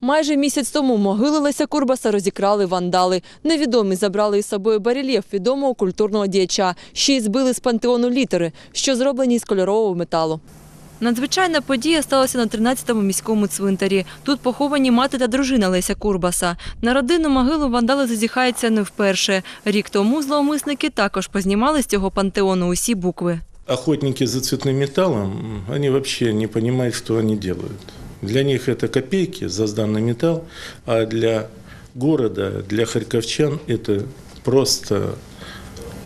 Майже місяць тому могили Леся Курбаса розікрали вандали. Невідомі забрали із собою барельєф відомого культурного діяча. Ще й збили з пантеону літери, що зроблені з кольорового металу. Надзвичайна подія сталася на 13-му міському цвинтарі. Тут поховані мати та дружина Леся Курбаса. На родинну могилу вандали зазіхаються не вперше. Рік тому зловмисники також познімали з цього пантеону усі букви. Охотники за цветным металлом, м, они вообще не понимают, что они делают. Для них это копейки за сданный металл, а для города, для харьковчан это просто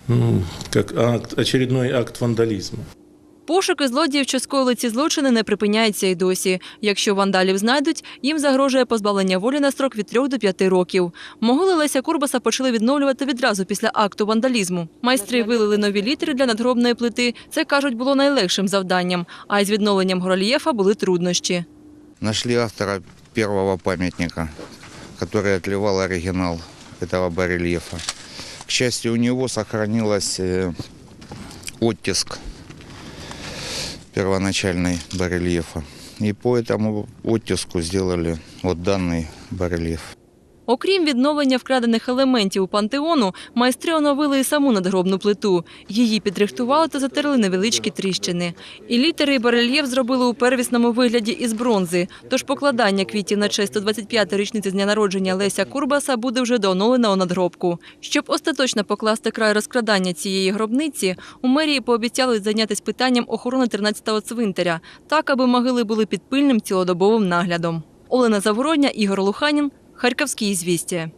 ну, как акт, очередной акт вандализма. Пошуки злодіїв, що скоїли ці злочини, не припиняються й досі. Якщо вандалів знайдуть, їм загрожує позбавлення волі на строк від 3 до 5 років. Могили Леся Курбаса почали відновлювати відразу після акту вандалізму. Майстри вилили нові літери для надгробної плити. Це кажуть, було найлегшим завданням. А із відновленням горельєфа були труднощі. Нашли автора первого памятника, который отливал оригинал этого барельефа. К счастью, у него сохранилась э, оттиск первоначальный барельефа. И по этому оттиску сделали вот данный барельеф. Окрім відновлення вкрадених елементів у пантеону, майстри оновили і саму надгробну плиту. Її підрихтували та затерли невеличкі тріщини. І літери і барельєф зробили у первісному вигляді із бронзи. Тож покладання квітів на честь 125-ї річниці з дня народження Леся Курбаса буде вже дооновлено у надгробку. Щоб остаточно покласти край розкрадання цієї гробниці, у мерії пообіцяли зайнятися питанням охорони 13-го цвинтаря, так аби могили були під пильним цілодобовим наглядом. Олена Завородня, Ігор Луханін, Харківські звістя.